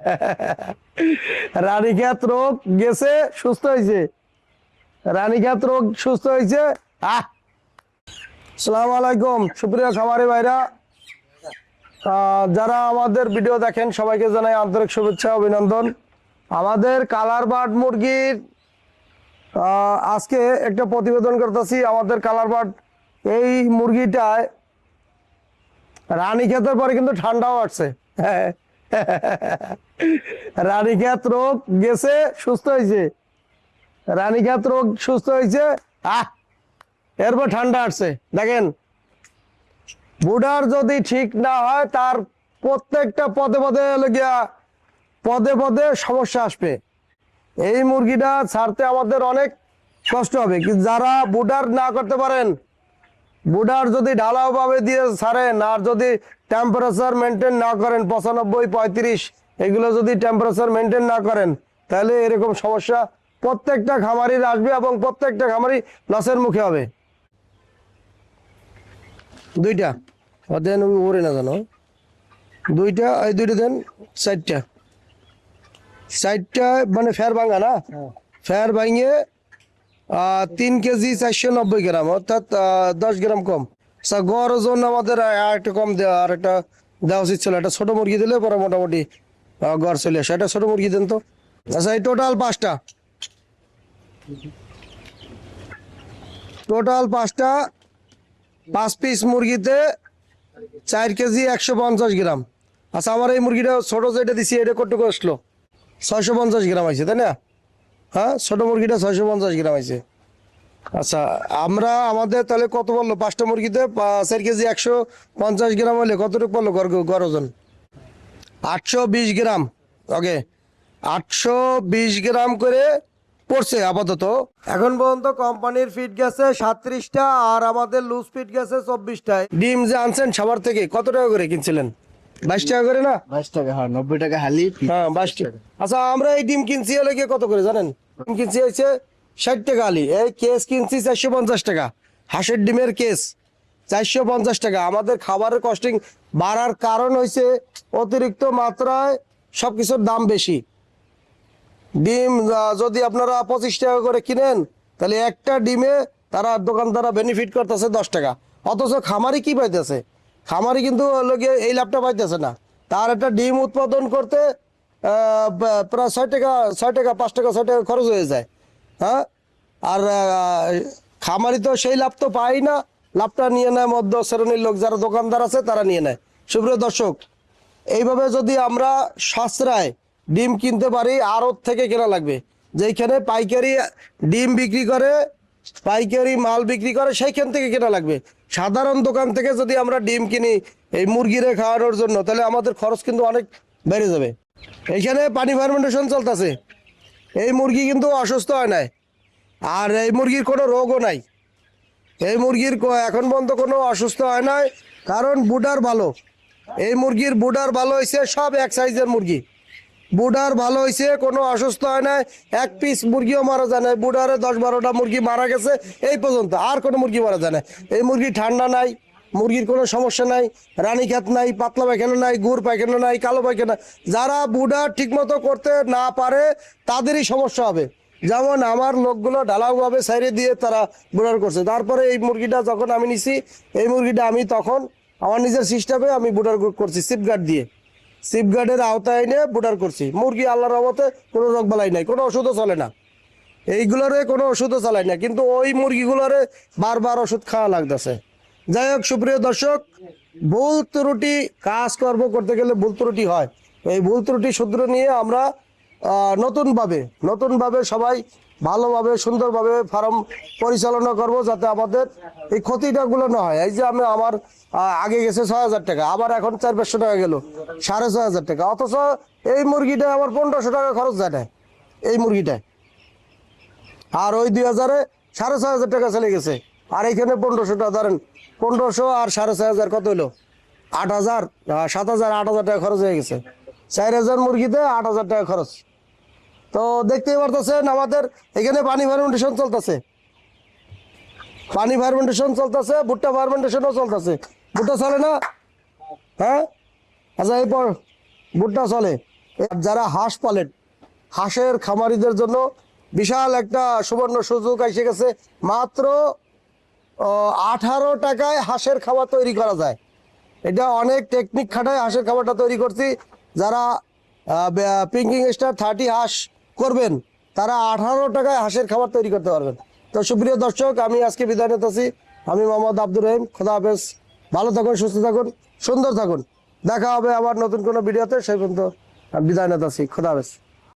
রানীক্ষেত রোগ গেছে, সুস্থ হয়েছে। রানীক্ষেত রোগ সুস্থ হয়েছে। আহ! সালাম আলাইকুম, সুপ্রিয় খামারি ভাইরা। যারা আমাদের ভিডিও দেখেন, সবাইকে জানাই আন্তরিক শুভেচ্ছা, অভিনন্দন। আমাদের কালার বার্ড মুরগির আজকে একটা প্রতিবেদন করতেছি। আমাদের কালার বার্ড এই মুরগিটায় রানীক্ষেতের পরে কিন্তু ঠান্ডাও আসছে। রানীক্ষেত রোগ গেছে, সুস্থ হয়েছে। রানীক্ষেত রোগ সুস্থ হয়েছে। আহ! এরপর ঠান্ডা আসছে। দেখেন বুডার যদি ঠিক না হয়, তার প্রত্যেকটা পদে পদে গিয়া, পদে পদে সমস্যা আসবে। এই মুরগিটা ছাড়তে আমাদের অনেক কষ্ট হবে। কিন্তু যারা বুডার না করতে পারেন বুডার যদি ঢালাও ভাবে দিয়ে ছাড়েন, আর যদি টেম্পারেচার মেনটেন না করেন, পঁচানব্বই, পঁয়ত্রিশ এগুলো যদি টেম্পারেচার মেনটেন না করেন তাহলে এরকম সমস্যা প্রত্যেকটা খামারির আসবে এবং প্রত্যেকটা খামারি লসের মুখে হবে। দুইটা। দেন ওরে না জানো। দুইটা এই দুইটা দেন চারটা। চারটা মানে ফের ভাঙা না? ফের ভাঙিয়ে তিন কেজি চারশো নব্বই গ্রাম অর্থাৎ দশ গ্রাম কম। আচ্ছা গড় ওজন আমাদের আর একটু কম দেওয়া আর একটা দেওয়া উচিত ছিল। একটা ছোট মুরগি দিলে পরে মোটামুটি গড় চলে আসে। একটা ছোট মুরগি দেন তো। আচ্ছা এই টোটাল পাঁচটা। টোটাল পাঁচটা, পাঁচ পিস মুরগিতে চার কেজি একশো পঞ্চাশ গ্রাম। আচ্ছা আমার এই মুরগিটা ছোট যেটা দিছি, এটা কতটুকু আসলো? ছয়শো পঞ্চাশ গ্রাম আছে তাই না? হ্যাঁ ছোট মুরগিটা ছয়শো পঞ্চাশ গ্রাম আছে আচ্ছা আমরা, আমাদের তাহলে কত বলল? পাঁচটা মুরগিতে চার কেজি একশো পঞ্চাশ গ্রাম হলে কতটুকু গর গড় ওজন? আটশো বিশ গ্রাম। ওকে আটশো বিশ গ্রাম করে পড়ছে আপাতত। এখন পর্যন্ত কোম্পানির ফিট গেছে সাতত্রিশটা আর আমাদের লুজ ফিট গেছে চব্বিশটা ডিম যে আনছেন সবার থেকে কত টাকা করে কিনছিলেন? বাইশ টাকা করে না? বাইশ টাকা হ্যাঁ নব্বই টাকা হালি হ্যাঁ বাইশ টাকা। আচ্ছা আমরা এই ডিম কিনছি হলে গিয়ে কত করে জানেন? ডিম কিনছি হচ্ছে ষাট টাকা আলি এই কেস কিনছি চারশো পঞ্চাশ টাকা। হাঁসের ডিমের কেস চারশো পঞ্চাশ টাকা। আমাদের খাবারের কস্টিং বাড়ার কারণ হয়েছে অতিরিক্ত মাত্রায় সব কিছুর দাম বেশি। ডিম যদি আপনারা পঁচিশ টাকা করে কিনেন, তাহলে একটা ডিমে তারা দোকানদাররা বেনিফিট করতেছে দশ টাকা। অথচ খামারি কি পাইতেছে? খামারি কিন্তু গিয়ে এই লাভটা পাইতেছে না। তার একটা ডিম উৎপাদন করতে প্রায় ছয় টাকা ছয় টাকা, পাঁচ টাকা, ছয় টাকা খরচ হয়ে যায়। হ্যাঁ? আর খামারি তো সেই লাভ তো পাই না। লাভটা নিয়ে নেয় মধ্য শ্রেণির লোক, যারা দোকানদার আছে তারা নিয়ে নেয়। সুপ্রিয় দর্শক, এইভাবে যদি আমরা সাশ্রয় ডিম কিনতে পারি, আড়ত থেকে কেনা লাগবে। যেখানে পাইকারি ডিম বিক্রি করে, পাইকারি মাল বিক্রি করে, সেইখান থেকে কেনা লাগবে। সাধারণ দোকান থেকে যদি আমরা ডিম কিনি এই মুরগিরে খাওয়ানোর জন্য, তাহলে আমাদের খরচ কিন্তু অনেক বেড়ে যাবে। এইখানে পানি ফার্মেন্টেশন চলতেছে। এই মুরগি কিন্তু অসুস্থ হয় নাই। আর এই মুরগির কোনো রোগও নাই। এই মুরগির এখন পর্যন্ত কোনো অসুস্থ হয় নাই, কারণ বুডার ভালো। এই মুরগির বুডার ভালো হয়েছে সব এক সাইজের মুরগি। বুডার ভালো হয়েছে কোনো অসুস্থ হয় নাই, এক পিস মুরগিও মারা যায় না বুডারে দশ বারোটা মুরগি মারা গেছে, এই পর্যন্ত আর কোনো মুরগি মারা যায় না এই মুরগি ঠান্ডা নাই, মুরগির কোনো সমস্যা নাই রানীক্ষেত নাই, পাতলা পায়খানা নাই, গুড় পায়খানা নাই, কালো পায়খানা যারা বুডার ঠিকমতো করতে না পারে, তাদেরই সমস্যা হবে। যেমন আমার লোকগুলো ঢালাওভাবে সাইডে দিয়ে তারা বুডার করছে। তারপরে এই মুরগিটা যখন আমি নিছি, এই মুরগিটা আমি তখন আমার নিজের সিস্টেমে আমি বুডার করছি সিপগার্ড দিয়ে। সিপগার্ডের আওতায় এনে বুডার করছি। মুরগি আল্লাহর রহমতে কোনো রোগ বালাই নাই, কোনো ওষুধও চলে না। এইগুলোরে কোনো ওষুধও চালাই না, কিন্তু ওই মুরগিগুলোরে বারবার ওষুধ খাওয়া লাগতেছে। যাই হোক, সুপ্রিয় দর্শক, ভুল ত্রুটি কাজ কর্ম করতে গেলে ভুল ত্রুটি হয়। এই ভুল ত্রুটি সূত্র নিয়ে আমরা নতুনভাবে নতুনভাবে সবাই ভালোভাবে, সুন্দরভাবে ফার্ম পরিচালনা করব যাতে আমাদের এই ক্ষতিটাগুলো না হয়। এই যে আমি আমার আগে গেছে ছয় হাজার টাকা, আবার এখন চার পাঁচশো টাকা গেল, সাড়ে ছয় হাজার টাকা। অথচ এই মুরগিটা আমার পনেরোশো টাকা খরচ যায় না, এই মুরগিটায়। আর ওই দুই হাজারে সাড়ে ছয় হাজার টাকা চলে গেছে। আর এখানে পনেরোশো টাকা ধরেন পনেরোশো আর সাড়ে ছয় হাজার কত হলো? আট হাজার সাত হাজার, আট হাজার টাকা খরচ হয়ে গেছে। চার হাজার মুরগিতে আট হাজার টাকা খরচ। তো দেখতেই পারতেছেন আমাদের এখানে পানি ফার্মেন্টেশন চলতেছে। পানি ফার্মেন্টেশন চলতেছে, ভুট্টা ফার্মেন্টেশনও চলতেছে। ভুট্টা চলে না? হ্যাঁ? আচ্ছা এরপর ভুট্টা চলে। যারা হাঁস পালেন, হাঁসের খামারিদের জন্য বিশাল একটা সুবর্ণ সুযোগ এসে গেছে। মাত্র আঠারো টাকায় হাঁসের খাবার তৈরি করা যায়। এটা অনেক টেকনিক খাটায় হাঁসের খাবারটা তৈরি করছি। যারা পিঙ্কিং স্টার থার্টি হাঁস করবেন, তারা আঠারো টাকায় হাঁসের খাবার তৈরি করতে পারবেন। তো সুপ্রিয় দর্শক, আমি আজকে বিদায় নিতেছি আমি মোহাম্মদ আব্দুর রহিম, খোদা হাফেজ। ভালো থাকুন, সুস্থ থাকুন, সুন্দর থাকুন। দেখা হবে আবার নতুন কোনো ভিডিওতে, সেই পর্যন্ত বিদায় নিতেছি খোদা হাফেজ।